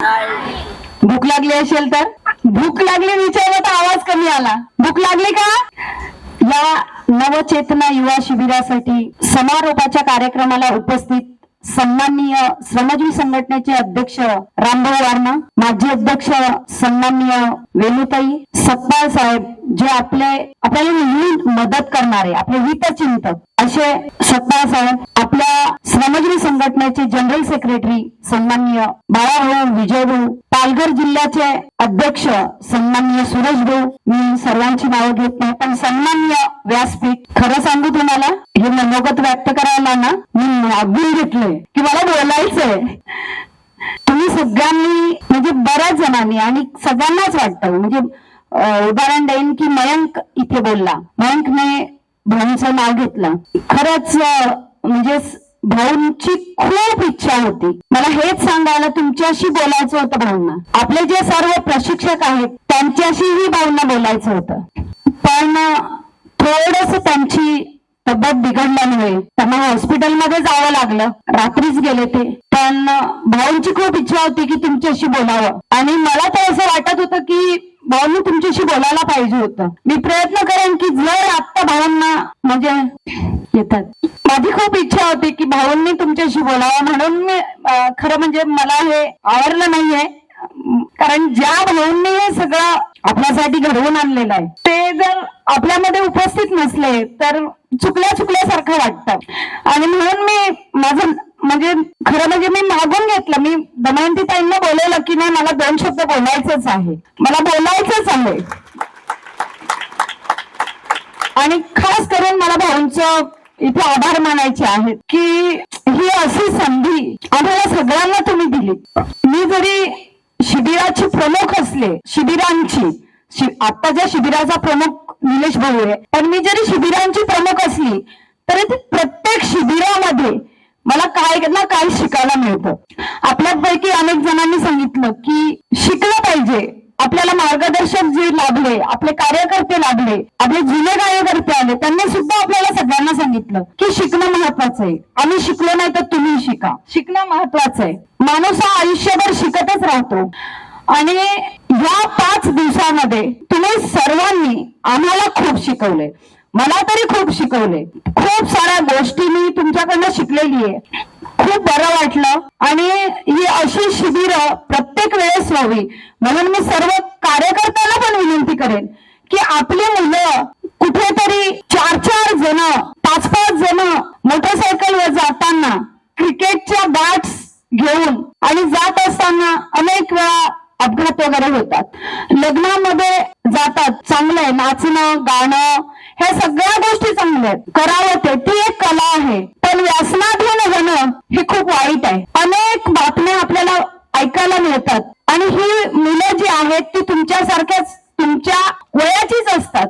भूक लागली असेल तर? भूक लागली विचारलं तर आवाज कमी आला. भूक लागली का? या नवचेतना युवा शिबिरासाठी समारोपाच्या कार्यक्रमाला उपस्थित सन्माननीय श्रमजीवी संघटनेचे अध्यक्ष रामभाऊ वारणा माजी अध्यक्ष सन्माननीय वेणुताई सत्पाल साहेब जे आपले आपल्याला नेहमी मदत करणारे आपले हितचिंतक असे सत्पाल साहेब आपल्या श्रमजीवी संघटनेचे जनरल सेक्रेटरी सन्माननीय बाळाभाऊ विजयभाऊ पालघर जिल्ह्याचे अध्यक्ष सन्माननीय सुरेश भाऊ मी सर्वांची नावं घेत नाही पण सन्माननीय व्यासपीठ खरं सांगू तुम्हाला हे मनोगत व्यक्त करायला ना मी मागून घेतलंय. की मला बोलायचंय. तुम्ही सगळ्यांनी म्हणजे बऱ्याच जणांनी आणि सगळ्यांनाच वाटतं म्हणजे उदाहरण देईन की मयंक इथे बोलला. मयंकने भाऊंचं नाव घेतलं. खरंच म्हणजे भाऊंची खूप इच्छा होती. मला हेच सांगायला तुमच्याशी बोलायचं होतं भाऊंना. आपले जे सर्व प्रशिक्षक आहेत त्यांच्याशीही भाऊंना बोलायचं होतं. पण थोडस त्यांची तब्येत बिघडल्यामुळे त्यांना हॉस्पिटलमध्ये जावं लागलं. रात्रीच गेले ते. पण भाऊंची खूप इच्छा होती की तुमच्याशी बोलावं. आणि मला तर असं वाटत होतं की भाऊंनी तुमच्याशी बोलायला पाहिजे होतं. मी प्रयत्न करेन की जर आत्ता भाऊंना म्हणजे येतात. माझी खूप इच्छा होती की भाऊंनी तुमच्याशी बोलावं म्हणून मी खरं म्हणजे मला हे आवडलं नाहीये. कारण ज्या भाऊंनी हे सगळं आपल्यासाठी घडवून आणलेलं आहे ते जर आपल्यामध्ये उपस्थित नसले तर चुकल्या चुकल्यासारखं वाटतं. आणि म्हणून मी माझं म्हणजे खरं म्हणजे मी मागून घेतलं. मी दमयंती ताईंना बोलवलं की नाही मला दोन शब्द बोलायचंच आहे. मला बोलायचंच आहे. आणि खास करून मला भाऊंचं इथे आभार मानायचे आहेत की ही अशी संधी आम्हाला सगळ्यांना तुम्ही दिली. मी जरी शिबिराची प्रमुख असले शिबिरांची शि- आत्ताच्या शिबिराचा प्रमुख निलेश भाऊ आहे पण मी जरी शिबिरांची प्रमुख असली तरी ती प्रत्येक शिबिरामध्ये मला काय ना काय शिकायला मिळतं. आपल्यापैकी अनेक जणांनी सांगितलं की शिकलं पाहिजे. आपल्याला मार्गदर्शक जे लाभले आपले कार्यकर्ते लाभले आपले जुने कार्यकर्ते आले त्यांनी सुद्धा आपल्याला सगळ्यांना सांगितलं की शिकणं महत्वाचं आहे. आम्ही शिकलो नाही तर तुम्ही शिका. शिकणं महत्वाचं आहे. माणूस हा आयुष्यभर शिकतच राहतो. आणि या पाच दिवसामध्ये तुम्ही सर्वांनी आम्हाला खूप शिकवले. मला तरी खूप शिकवले. खूप साऱ्या गोष्टी मी तुमच्याकडनं शिकलेली आहे. खूप बरं वाटलं. आणि ही अशी शिबिर प्रत्येक वेळेस व्हावी. म्हणून मी सर्व कार्यकर्त्यांना पण विनंती करेन की आपली मुलं कुठेतरी चार चार जण पाच पाच जण मोटरसायकलवर जाताना क्रिकेटच्या बॅट्स घेऊन आणि जात असताना अनेक वेळा अपघात वगैरे होतात. लग्नामध्ये जातात चांगलंय नाचणं गाणं ह्या सगळ्या गोष्टी चांगल्या आहेत. करावं ते ती एक कला आहे. पण व्यसनाधीन होणं हे खूप वाईट आहे. अनेक बातम्या आपल्याला ऐकायला मिळतात. आणि ही मुलं जी आहेत ती तुमच्यासारख्याच तुमच्या वयाचीच असतात.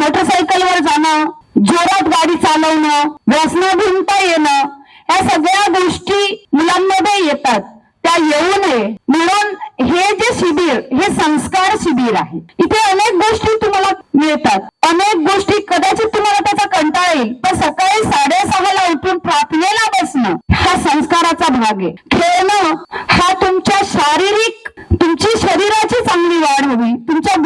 मोटरसायकलवर जाणं जोरात गाडी चालवणं व्यसनाधीनता येणं या सगळ्या गोष्टी मुलांमध्ये येतात. त्या येऊ नये. म्हणून हे जे शिबिर हे संस्कार शिबिर आहे. इथे अनेक गोष्टी तुम्हाला मिळतात. अनेक गोष्टी कदाचित तुम्हाला त्याचा कंटाळा येईल. पण सकाळी साडेसहाला उठून प्रार्थनेला बसणं हा संस्काराचा भाग आहे. खेळणं हा तुमच्या शारीरिक तुमची शरीराची चांगली वाढ हवी. तुमच्या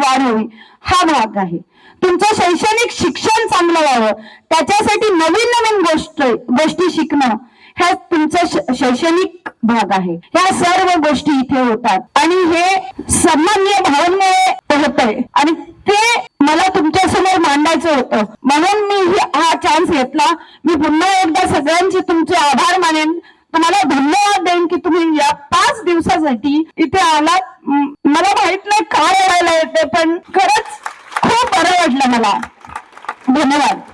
वाढ हवी हा भाग आहे. तुमचं शैक्षणिक शिक्षण चांगलं व्हावं. त्याच्यासाठी नवीन नवीन गोष्ट गोष्टी शिकणं हा तुमचा शैक्षणिक भाग आहे. ह्या सर्व गोष्टी इथे होतात. आणि हे सामान्य भावनेमुळे होतंय. आणि ते मला तुमच्यासमोर मांडायचं होतं. म्हणून मी हा चान्स घेतला. मी पुन्हा एकदा सगळ्यांचे तुमचे आभार मानेन. तुम्हाला धन्यवाद देईन की तुम्ही या पाच दिवसासाठी इथे आलात. मला माहीत नाही का करायला येते